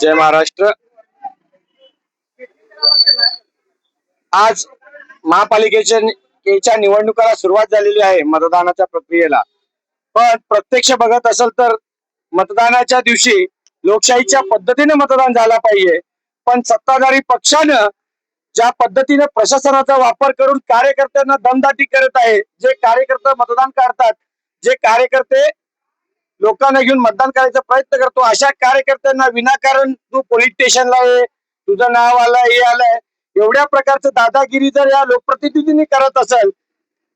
जय महाराष्ट्र. आज महापालिकेच्या निवडणुकाला सुरुवात झालेली आहे मतदानाच्या प्रक्रियेला. पण प्रत्यक्ष बघत असेल तर मतदानाच्या दिवशी लोकशाहीच्या पद्धतीने मतदान झाला पाहिजे. पण सत्ताधारी पक्षानं ज्या पद्धतीने प्रशासनाचा वापर करून कार्यकर्त्यांना दमदाटी करत आहे जे कार्यकर्ते मतदान काढतात जे कार्यकर्ते लोकांना घेऊन मतदान करायचा प्रयत्न करतो. अशा कार्यकर्त्यांना विनाकारण तू पोलीस स्टेशनला ये तुझं नाव आलंय हे आलंय. एवढ्या प्रकारचं दादागिरी जर या लोकप्रतिनिधींनी करत असेल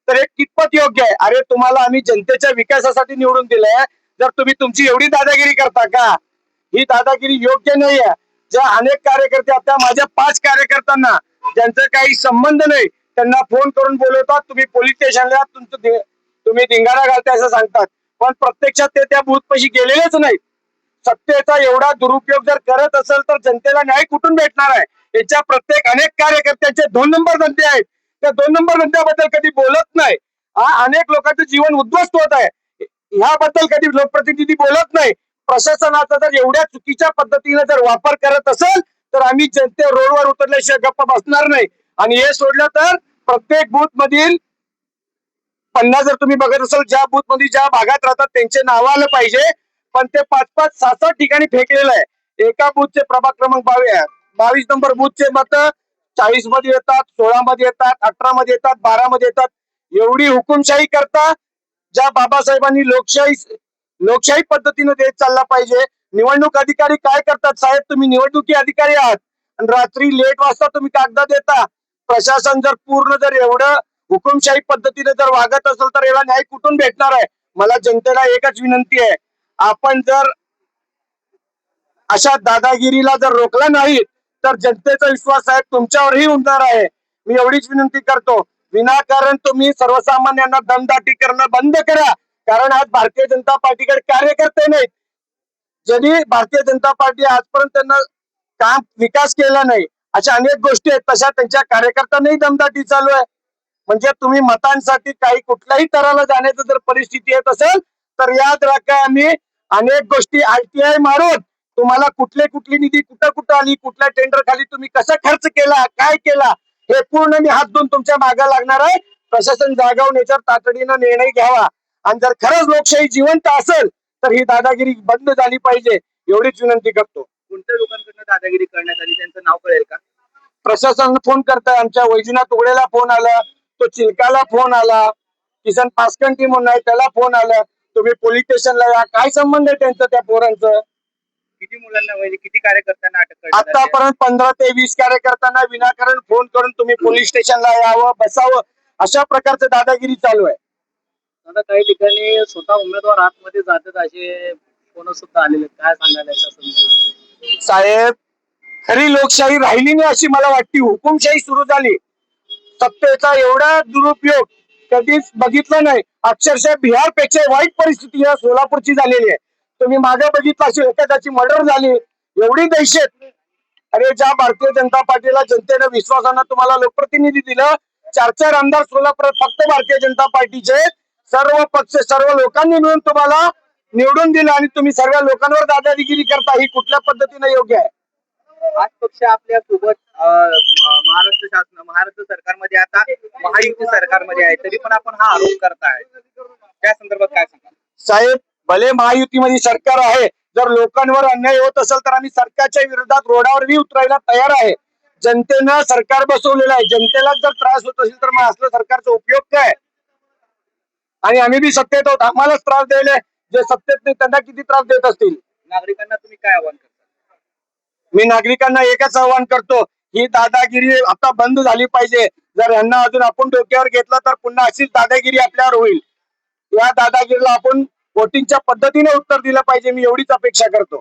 तर हे कितपत योग्य आहे? अरे तुम्हाला आम्ही जनतेच्या विकासासाठी निवडून दिलंय. जर तुम्ही तुमची एवढी दादागिरी करता का? ही दादागिरी योग्य नाही आहे ज्या अनेक कार्यकर्ते आता माझ्या पाच कार्यकर्त्यांना ज्यांचा काही संबंध नाही त्यांना फोन करून बोलवतात. तुम्ही पोलीस स्टेशनला तुमचं तुम्ही धिंगाणा घालताय असं सांगतात. पण प्रत्यक्षात ते त्या बूथपाशी गेलेलेच नाही सत्तेचा एवढा दुरुपयोग जर करत असेल तर जनतेला न्याय कुठून भेटणार आहे? याच्या प्रत्येक अनेक कार्यकर्त्यांचे दोन नंबर धंदे आहेत. त्या दोन नंबर धंद्याबद्दल कधी बोलत नाही. हा अनेक लोकांचं जीवन उद्ध्वस्त होत आहे. ह्याबद्दल कधी लोकप्रतिनिधी बोलत नाही. प्रशासनाचा जर एवढ्या चुकीच्या पद्धतीने जर वापर करत असेल तर आम्ही जनते रोडवर उतरल्याशिवाय गप्प बसणार नाही. आणि हे सोडलं तर प्रत्येक बूथ मधील पन्नास जर तुम्ही बघत असाल ज्या बूथमध्ये ज्या भागात राहतात त्यांचे नाव आलं पाहिजे. पण ते पाच पाच सात सात ठिकाणी फेकलेलं आहे. एका बूथचे प्रभाग क्रमांक बावीस बावीस नंबर बूथचे मत चाळीसमध्ये येतात सोळा मध्ये येतात अठरा मध्ये येतात बारा मध्ये येतात. एवढी हुकुमशाही करता ज्या बाबासाहेबांनी लोकशाही लोकशाही पद्धतीने देत चालला पाहिजे. निवडणूक अधिकारी काय करतात साहेब? तुम्ही निवडणुकी अधिकारी आहात. आणि रात्री लेट वाजता तुम्ही कागदात देता. प्रशासन जर पूर्ण जर एवढं हुकुमशाही पद्धतीने जर वागत असेल तर याला न्याय कुठून भेटणार आहे? मला जनतेला एकच विनंती आहे. आपण जर अशा दादागिरीला जर रोखला नाही तर जनतेचा विश्वास आहे तुमच्यावरही उमणार आहे. मी एवढीच विनंती करतो. विनाकारण तुम्ही सर्वसामान्यांना दमदाटी करणं बंद करा. कारण आज भारतीय जनता पार्टीकडे कार्यकर्ते नाहीत. ज्यांनी भारतीय जनता पार्टी आजपर्यंत त्यांना काम विकास केला नाही अशा अनेक गोष्टी आहेत. तशा त्यांच्या कार्यकर्त्यांनाही दमदाटी चालू आहे. म्हणजे तुम्ही मतांसाठी काही कुठल्याही तराला जाण्याची जर परिस्थिती येत असेल तर याद राखा आम्ही. अनेक गोष्टी आयटीआय मारून तुम्हाला कुठले कुठली निधी कुठं कुठं आली कुठल्या टेंडर खाली तुम्ही कसा खर्च केला काय केला हे पूर्ण मी हात धुवून तुमच्या मागे लागणार आहे. प्रशासन जागावून याच्यावर तातडीनं निर्णय घ्यावा. आणि जर खरंच लोकशाही जिवंत असेल तर ही दादागिरी बंद झाली पाहिजे. एवढीच विनंती करतो. कोणत्या लोकांकडनं दादागिरी करण्यात आली? त्यांचं नाव कळेल का? प्रशासन फोन करताय आमच्या. वैजनाथ उगडेला फोन आला. चिलकाला फोन आला. किसन पासकंटी म्हणून आहे त्याला फोन आला. तुम्ही पोलीस स्टेशनला या. काय संबंध आहे त्यांचं त्या पोरांचं? किती मुलांना म्हणजे किती कार्यकर्त्यांना अटक करण्यात आली? आहे? आतापर्यंत पंधरा ते वीस कार्यकर्त्यांना विनाकारण फोन करून तुम्ही पोलीस स्टेशनला यावं बसावं अशा प्रकारचं दादागिरी चालू आहे. आता काही ठिकाणी स्वतः उमेदवार आतमध्ये जातात असे फोन सुद्धा आलेले आहेत. काय सांगायला याच्या संदर्भात? साहेब खरी लोकशाही राहिली नाही अशी मला वाटते. हुकुमशाही सुरू झाली. सत्तेचा एवढा दुरुपयोग कधीच बघितला नाही. अक्षरशः बिहारपेक्षा वाईट परिस्थिती या सोलापूरची झालेली आहे. तुम्ही मागे बघितलं अशी एखाद्याची मर्डर झाली एवढी दहशत. अरे ज्या भारतीय जनता पार्टीला जनतेनं विश्वासानं तुम्हाला लोकप्रतिनिधी दिलं चार चार आमदार सोलापुरात फक्त भारतीय जनता पार्टीचे सर्व पक्ष सर्व लोकांनी मिळून तुम्हाला निवडून दिलं आणि तुम्ही सर्व लोकांवर दादागिरी करता ही कुठल्या पद्धतीने योग्य आहे? आज पक्ष आपल्यासोबत महाराष्ट्र शासन महाराष्ट्र सरकारमध्ये आता महायुती सरकारमध्ये आहे तरी पण आपण हा आरोप करताय. त्या संदर्भात काय सांगा साहेब भले महायुतीमध्ये सरकार आहे जर लोकांवर अन्याय होत असेल तर आम्ही सरकारच्या विरोधात रोडावरही उतरायला तयार आहे. जनतेनं सरकार बसवलेलं आहे. जनतेला जर त्रास होत असेल तर मग असलं सरकारचा उपयोग काय? आणि आम्ही बी सत्तेत आहोत. आम्हालाच त्रास द्यायला जे सत्तेत नाही त्यांना किती त्रास देत असतील? नागरिकांना तुम्ही काय आव्हान करता? मी नागरिकांना एकच आवाहन करतो ही दादागिरी आता बंद झाली पाहिजे. जर यांना अजून आपण डोक्यावर घेतलं तर पुन्हा अशीच दादागिरी आपल्यावर होईल. या दादागिरीला आपण वोटिंगच्या पद्धतीने उत्तर दिलं पाहिजे. मी एवढीच अपेक्षा करतो.